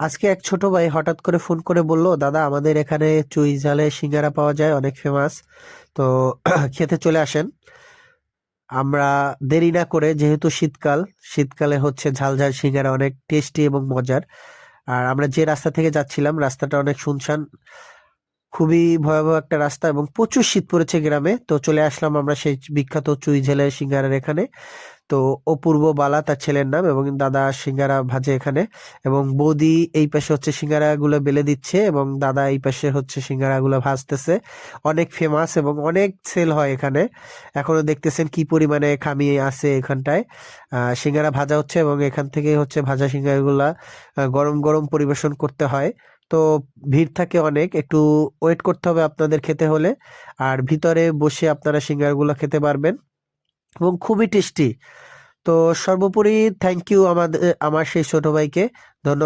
আজকে এক ছোট ভাই হঠাৎ করে ফোন করে বলল, দাদা, আমাদের এখানে চুই ঝালে সিঙ্গারা পাওয়া যায়, অনেক ফেমাস তো খেতে চলে আসেন। আমরা দেরি না করে, যেহেতু শীতকাল, শীতকালে হচ্ছে ঝাল ঝাল সিঙ্গারা অনেক টেস্টি এবং মজার। আর আমরা যে রাস্তা থেকে যাচ্ছিলাম, রাস্তাটা অনেক শুনশান, খুবই ভয়াবহ একটা রাস্তা এবং প্রচুর শীত পড়েছে গ্রামে। তো চলে আসলাম আমরা সেই বিখ্যাত চুই ঝালের সিঙ্গারার এখানে। তো অপূর্ব বালা, তার ছেলের নাম এবং দাদা সিঙ্গারা ভাজে এখানে। এবং বৌদি এই পাশে হচ্ছে সিঙ্গারা গুলো বেলে দিচ্ছে এবং দাদা এই পাশে হচ্ছে সিঙ্গারা গুলো ভাজতেছে। অনেক ফেমাস এবং অনেক সেল হয় এখানে। এখনও দেখতেছেন কি পরিমাণে খামি আছে এখানটায়। সিঙ্গারা ভাজা হচ্ছে এবং এখান থেকে হচ্ছে ভাজা সিঙ্গারাগুলা গরম গরম পরিবেশন করতে হয়। তো ভিড় থাকে অনেক, একটু ওয়েট করতে হবে আপনাদের খেতে হলে। আর ভিতরে বসে আপনারা সিঙ্গারাগুলো খেতে পারবেন। এবং খুবই টেস্টি। তো সর্বোপরি থ্যাংক ইউ আমাদের আমার সেই ছোট ভাইকে। ধন্যবাদ।